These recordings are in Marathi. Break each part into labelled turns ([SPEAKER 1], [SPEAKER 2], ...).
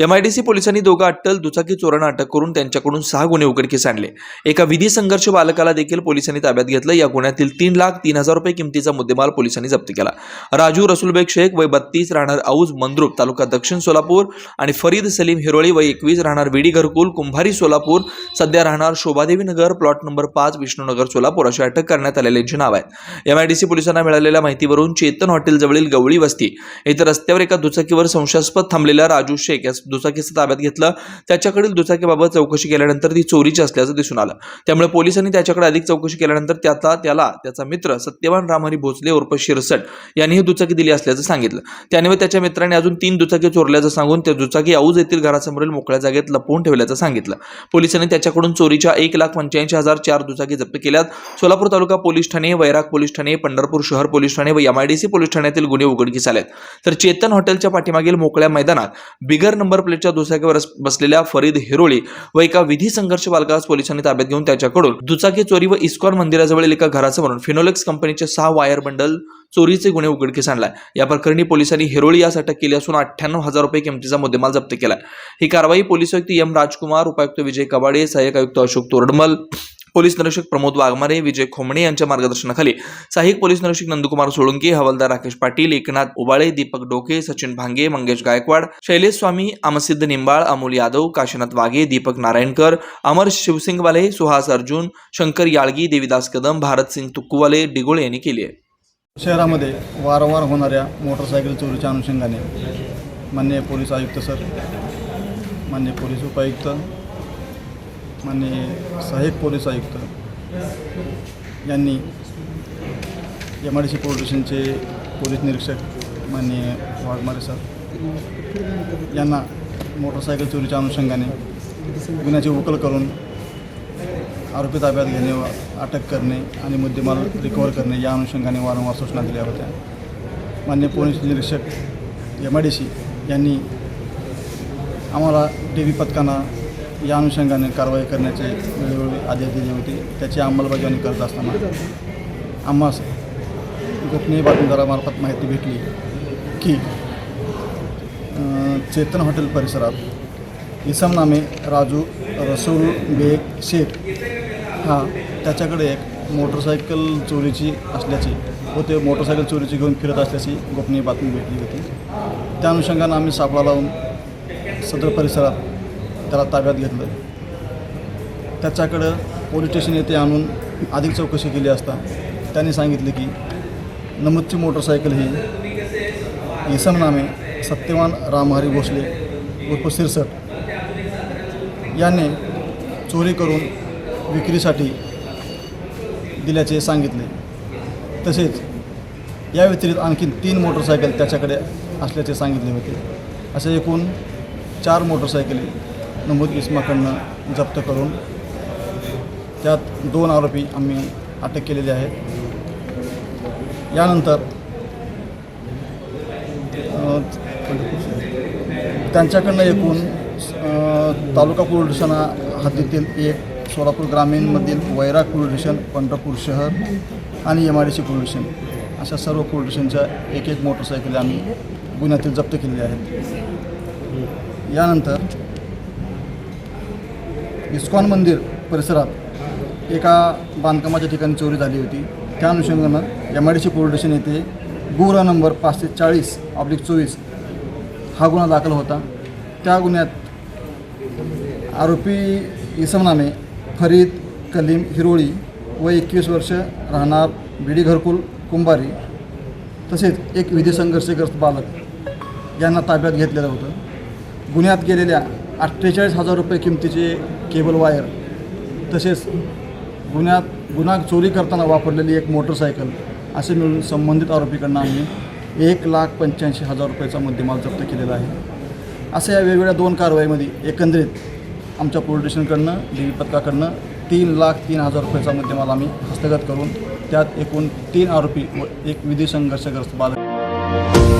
[SPEAKER 1] एमआयडीसी पोलिसांनी दोघा अट्टल दुचाकी चोरांना अटक करून त्यांच्याकडून सहा गुन्हे उघडकीस आणले. एका विधी संघर्ष बालकाला देखील पोलिसांनी ताब्यात घेतलं. या गुन्ह्यातील तीन लाख तीन हजार रुपये किमतीचा मुद्देमाल पोलिसांनी जप्त केला. राजू रसुलबेग शेख वय बत्तीस राहणार औज मंद्रुप तालुका दक्षिण सोलापूर आणि फरीद सलीम हिरोळी वय एकवीस राहणार विडी घरकुल कुंभारी सोलापूर सध्या राहणार शोभादेवी नगर प्लॉट नंबर पाच विष्णुनगर सोलापूर अशी अटक करण्यात आलेल्यांची नाव आहेत. एमआयडीसी पोलिसांना मिळालेल्या माहितीवरून चेतन हॉटेलजवळील गवळी वस्ती येथे रस्त्यावर एका दुचाकीवर संशयास्पद थांबलेला राजू शेख या दुचाकीचं ताब्यात घेतलं. त्याच्याकडील दुचाकीबाबत चौकशी केल्यानंतर ती चोरीची असल्याचं दिसून आलं. त्यामुळे पोलिसांनी त्याच्याकडे अधिक चौकशी केल्यानंतर त्याचा त्याला त्याचा मित्र सत्यवान रामहरी भोसले उर्फ शिरसट यांनी ही दुचाकी दिली असल्याचं सांगितलं. त्याने व त्याच्या मित्राने अजून तीन दुचाकी चोरल्याचं सांगून त्या दुचाकी औज येथील घरासमोरील मोकळ्या जागेत लपवून ठेवल्याचं सांगितलं. पोलिसांनी त्याच्याकडून चोरीच्या एक लाख पंच्याऐंशी हजार चार दुचाकी जप्त केल्यात. सोलापूर तालुका पोलीस ठाणे वैराग पोलीस ठाणे पंढरपूर शहर पोलीस ठाणे व एमआयडीसी पोलीस ठाण्यातील गुन्हे उघडकीस आलेत. तर चेतन हॉटेलच्या पाठीमागील मोकळ्या मैदानात बिगर नंबर प्लेटच्या दुचाकीवर बसलेल्या फरीद हिरोळी व एका विधी संघर्ष बालकास पोलिसांनी ताब्यात घेऊन त्याच्याकडून दुचाकी चोरी व इस्कॉन मंदिराजवळील एका घरासमोरून फिनोलेक्स कंपनीचे सहा वायर बंडल चोरीचे गुन्हे उघडकीस आणलाय. या प्रकरणी पोलिसांनी हिरोळी यास अटक केली असून अठ्ठ्याण्णव हजार रुपये किमतीचा मुद्देमाल जप्त केलाय. ही कारवाई पोलीस आयुक्त एम राजकुमार उपायुक्त विजय कबाडे सहाय्यक आयुक्त अशोक तोरडमल पोलीस निरीक्षक प्रमोद वाघमारे विजय खोमणे यांच्या मार्गदर्शनाखाली सहाय्यक पोलीस निरीक्षक नंदकुमार सोळंकी हवालदार राकेश पाटील एकनाथ उबाळे दीपक डोके सचिन भांगे मंगेश गायकवाड शैलेश स्वामी अमसिद्ध निंबाळ अमोल यादव काशीनाथ वाघे दीपक नारायणकर अमर शिवसिंगवाले सुहास अर्जुन शंकर याळगी देवीदास कदम भारतसिंग तुक्कुवाले डिगोळे यांनी केली आहे.
[SPEAKER 2] शहरामध्ये वारंवार होणाऱ्या मोटरसायकल चोरीच्या अनुषंगाने माननीय पोलीस आयुक्त सर माननीय पोलीस उपायुक्त माननीय सहाय्यक पोलीस आयुक्त यांनी M I D C police स्टेशनचे पोलीस निरीक्षक माननीय वाघमारे सर यांना मोटरसायकल चोरीच्या अनुषंगाने गुन्ह्याची उकल करून आरोपी ताब्यात घेणे व अटक करणे आणि मुद्देमाल रिकवर करणे या अनुषंगाने वारंवार सूचना दिल्या होत्या. मान्य पोलीस निरीक्षक एम आय डी सी यांनी आम्हाला टी व्ही पथकांना या अनुषंगाने कारवाई करण्याचे वेळोवेळी आदेश दिले होते. त्याची अंमलबजावणी करत असताना आम्हास गोपनीय बातमीदारामार्फत माहिती भेटली की चेतन हॉटेल परिसरात इसम नामे राजू रसूल बेग शेख हा त्याच्याकडे एक मोटरसायकल चोरीची असल्याची व ते मोटरसायकल चोरीची घेऊन फिरत असल्याची गोपनीय बातमी भेटली होती. त्या अनुषंगानं आम्ही सापळा लावून सदर परिसरात त्याला ताब्यात घेतलं. त्याच्याकडं पोलीस स्टेशन येथे आणून अधिक चौकशी केली असता त्यांनी सांगितले की नमदची मोटरसायकल ही इसम नामे सत्यवान रामहरी भोसले उर्फ सिरसट याने चोरी करून विक्रीसाठी दिल्याचे सांगितले. तसेच या व्यतिरिक्त आणखीन तीन मोटरसायकल त्याच्याकडे असल्याचे सांगितले होते. असे एकूण चार मोटरसायकली नमूद इसमाकडनं जप्त करून त्यात दोन आरोपी आम्ही अटक केलेले आहेत. यानंतर त्यांच्याकडनं एकूण तालुका पोलीस स्टेशन हद्दीतील एक सोलापूर ग्रामीणमधील वैराग पोलीस स्टेशन पंढरपूर शहर आणि M I D C police station. अशा सर्व पोलीस स्टेशनच्या एक एक मोटरसायकली आम्ही गुन्ह्यातील जप्त केलेल्या आहेत. यानंतर इस्कॉन मंदिर परिसरात एका बांधकामाच्या ठिकाणी चोरी झाली होती. त्या अनुषंगानं M I D C police station येथे गुरा नंबर पाचशे चाळीस ऑब्लिक चोवीस हा गुन्हा दाखल होता. त्या गुन्ह्यात आरोपी इसमनामे फरीद कलीम हिरोळी व एकवीस वर्ष राहणार बिडी घरकुल कुंभारी तसेच एक विधी संघर्षग्रस्त बालक यांना ताब्यात घेतलेलं होतं. गुन्ह्यात गेलेल्या अठ्ठेचाळीस हजार रुपये किमतीचे केबल वायर तसेच गुन्ह्यात गुन्हा चोरी करताना वापरलेली एक मोटरसायकल असे मिळून संबंधित आरोपीकडनं आम्ही एक लाख पंच्याऐंशी हजार रुपयाचा मुद्देमाल जप्त केलेला आहे. अशा या वेगवेगळ्या दोन कारवाईमध्ये एकंदरीत आमच्या पोलीस स्टेशनकडनं डी व्ही पथकाकडनं तीन लाख तीन हजार रुपयाचा मुद्देमाल आम्ही हस्तगत करून त्यात एकूण तीन आरोपी व एक विधी संघर्षग्रस्त बालक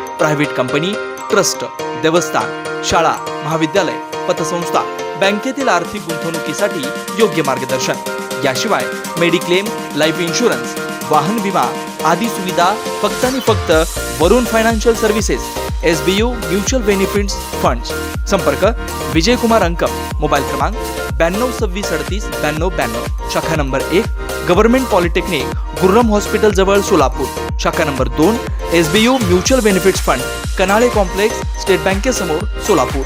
[SPEAKER 1] प्रायव्हेट कंपनी ट्रस्ट देवस्थान शाळा महाविद्यालय पतसंस्था बँकेतील आर्थिक गुंतवणुकीसाठी योग्य मार्गदर्शन. याशिवाय मेडिक्लेम लाईफ इन्शुरन्स वाहन विमा आदी सुविधा फक्त आणि फक्त Varun financial services S B U mutual benefits funds. संपर्क विजयकुमार अंकम मोबाईल क्रमांक ब्याण्णव सव्वीस अडतीस ब्याण्णव ब्याण्णव. शाखा नंबर एक गव्हर्नमेंट पॉलिटेक्निक गुर्रम हॉस्पिटल जवळ सोलापूर. शाखा नंबर दोन S B U mutual benefits fund Kanale complex state बँकेसमोर Solapur.